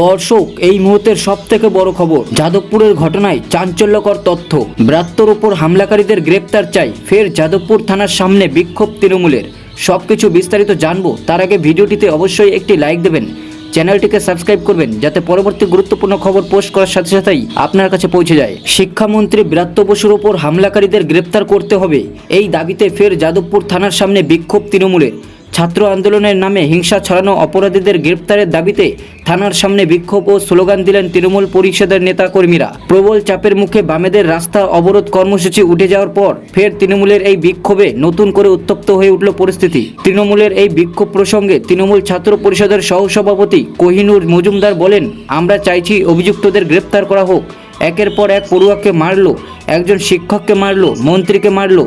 দর্শক, এই মুহূর্তের সব থেকে বড় খবর, যাদবপুরের ঘটনায় চাঞ্চল্যকর তথ্য। ব্রাত্যর ওপর হামলাকারীদের গ্রেপ্তার চাই, ফের যাদবপুর থানার সামনে বিক্ষোভ তৃণমূলের। সবকিছু বিস্তারিত জানব, তার আগে ভিডিওটিতে অবশ্যই একটি লাইক দেবেন। চ্যানেলটিকে সাবস্ক্রাইব করবেন যাতে পরবর্তী গুরুত্বপূর্ণ খবর পোস্ট করার সাথে সাথেই আপনার কাছে পৌঁছে যায়। শিক্ষামন্ত্রী বীরাত্ম বসুর ওপর হামলাকারীদের গ্রেপ্তার করতে হবে। এই দাবিতে ফের যাদবপুর থানার সামনে বিক্ষোভ তৃণমূলের। ছাত্র আন্দোলনের নামে হিংসা ছড়ানো অপরাধীদের গ্রেপ্তারের দাবিতে থানার সামনে বিক্ষোভ ও স্লোগান দিলেন তৃণমূল পরিষদের নেতা কর্মীরা প্রবল চাপের মুখে বামেদের রাস্তা অবরোধ কর্মসূচি উঠে যাওয়ার পর ফের তৃণমূলের এই বিক্ষোভে নতুন করে উত্তপ্ত হয়ে উঠল পরিস্থিতি। তৃণমূলের এই বিক্ষোভ প্রসঙ্গে তৃণমূল ছাত্র পরিষদের সহসভাপতি কোহিনুর মজুমদার বলেন, আমরা চাইছি অভিযুক্তদের গ্রেপ্তার করা হোক। একের পর এক পড়ুয়াকে মারলো, একজন শিক্ষককে মারলো, মন্ত্রীকে মারলো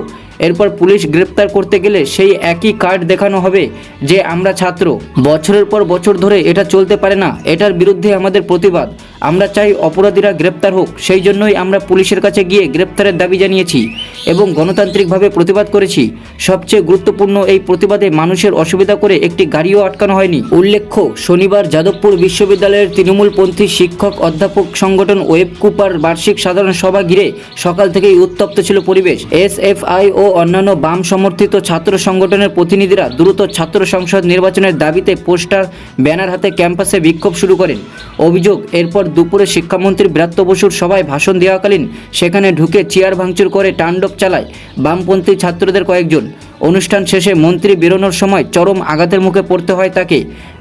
এরপর পুলিশ গ্রেপ্তার করতে গেলে সেই একই কার্ড দেখানো হবে যে আমরা ছাত্র। বছরের পর বছর ধরে এটা চলতে পারে না। এটার বিরুদ্ধে আমাদের প্রতিবাদ। আমরা চাই অপরাধীরা গ্রেপ্তার হোক, সেই জন্যই আমরা পুলিশের কাছে গিয়ে গ্রেপ্তারের দাবি জানিয়েছি এবং গণতান্ত্রিকভাবে প্রতিবাদ করেছি। সবচেয়ে গুরুত্বপূর্ণ এই প্রতিবাদে মানুষের অসুবিধা করে একটি গাড়িও আটকানো হয়নি। উল্লেখ্য, শনিবার যাদবপুর বিশ্ববিদ্যালয়ের তৃণমূলপন্থী শিক্ষক অধ্যাপক সংগঠন ওয়েব কুপার বার্ষিক সাধারণ সভা ঘিরে সকাল থেকেই উত্তপ্ত ছিল পরিবেশ। এসএফআই ও অন্যান্য বাম সমর্থিত ছাত্র সংগঠনের প্রতিনিধিরা দ্রুত ছাত্র সংসদ নির্বাচনের দাবিতে পোস্টার, ব্যানার হাতে ক্যাম্পাসে বিক্ষোভ শুরু করেন। অভিযোগ, এরপর দুপুরে শিক্ষামন্ত্রী ব্রাত্য বসুর সভায় ভাষণ দেওয়াকালীন সেখানে ঢুকে চেয়ার ভাঙচুর করে তাণ্ডব চালায় বামপন্থী ছাত্রদের কয়েকজন। অনুষ্ঠান শেষে মন্ত্রী বেরোনোর সময় চরম আঘাতের মুখে পড়তে হয় তাকে।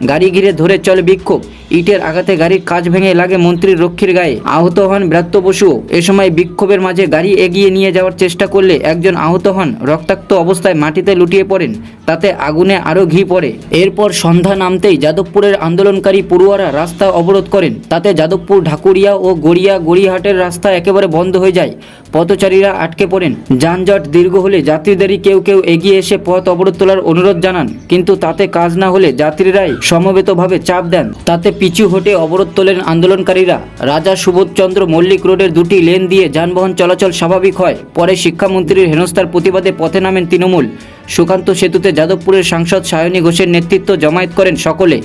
গাড়ি ঘিরে ধরে চলে বিক্ষোভ। ইটের আঘাতে গাড়ির কাজ ভেঙে লাগে মন্ত্রীর রক্ষীর গায়ে। আহত হন ব্রাত্য বসুও এ সময় বিক্ষোভের মাঝে গাড়ি এগিয়ে নিয়ে যাওয়ার চেষ্টা করলে একজন আহত হন। রক্তাক্ত অবস্থায় মাটিতে লুটিয়ে পড়েন। তাতে আগুনে আরও ঘি পড়ে। এরপর সন্ধ্যা নামতেই যাদবপুরের আন্দোলনকারী পড়ুয়ারা রাস্তা অবরোধ করেন। তাতে যাদবপুর, ঢাকুরিয়া ও গড়িয়া গড়িয়াহাটের রাস্তা একেবারে বন্ধ হয়ে যায়। পথচারীরা আটকে পড়েন। যানজট দীর্ঘ হলে যাত্রীদেরই কেউ কেউ এগিয়ে এসে পথ অবরোধ তোলার অনুরোধ জানান। কিন্তু তাতে কাজ না হলে যাত্রীরাই সমবেতভাবে চাপ দেন। তাতে পিছু হটে অবরোধ তোলেন আন্দোলনকারীরা। রাজা সুবোধচন্দ্র মল্লিক রোডের দুটি লেন দিয়ে যানবাহন চলাচল স্বাভাবিক হয়। পরে শিক্ষামন্ত্রীর হেনস্থার প্রতিবাদে পথে নামেন তৃণমূল। সুকান্ত সেতুতে যাদবপুরের সাংসদ সায়নী ঘোষের নেতৃত্ব জমায়েত করেন সকলে।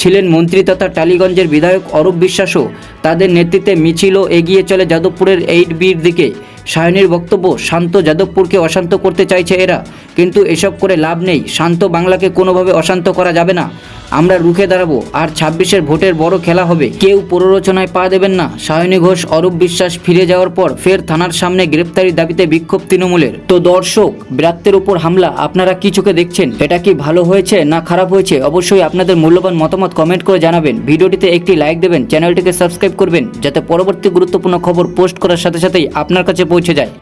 ছিলেন মন্ত্রী তথা টালিগঞ্জের বিধায়ক অরূপ বিশ্বাসও। তাদের নেতৃত্বে মিছিলও এগিয়ে চলে যাদবপুরের এইট বির দিকে। সায়নীর বক্তব্য, শান্ত যাদবপুরকে অশান্ত করতে চাইছে এরা। কিন্তু এসব করে লাভ নেই, শান্ত বাংলাকে কোনোভাবে অশান্ত করা যাবে না। আমরা রুখে দাঁড়াবো আর ছাব্বিশের ভোটের বড় খেলা হবে। কেউ প্ররোচনায় পা দেবেন না। সায়নী ঘোষ, অরূপ বিশ্বাস ফিরে যাওয়ার পর ফের থানার সামনে গ্রেপ্তারির দাবিতে বিক্ষোভ তৃণমূলের। তো দর্শক, ব্রাত্যের উপর হামলা, আপনারা কি চোখে দেখছেন? এটা কি ভালো হয়েছে না খারাপ হয়েছে? অবশ্যই আপনাদের মূল্যবান মতামত কমেন্ট করে জানাবেন। ভিডিওটিতে একটি লাইক দেবেন, চ্যানেলটিকে সাবস্ক্রাইব করবেন, যাতে পরবর্তী গুরুত্বপূর্ণ খবর পোস্ট করার সাথে সাথেই আপনার কাছে পৌঁছে যায়।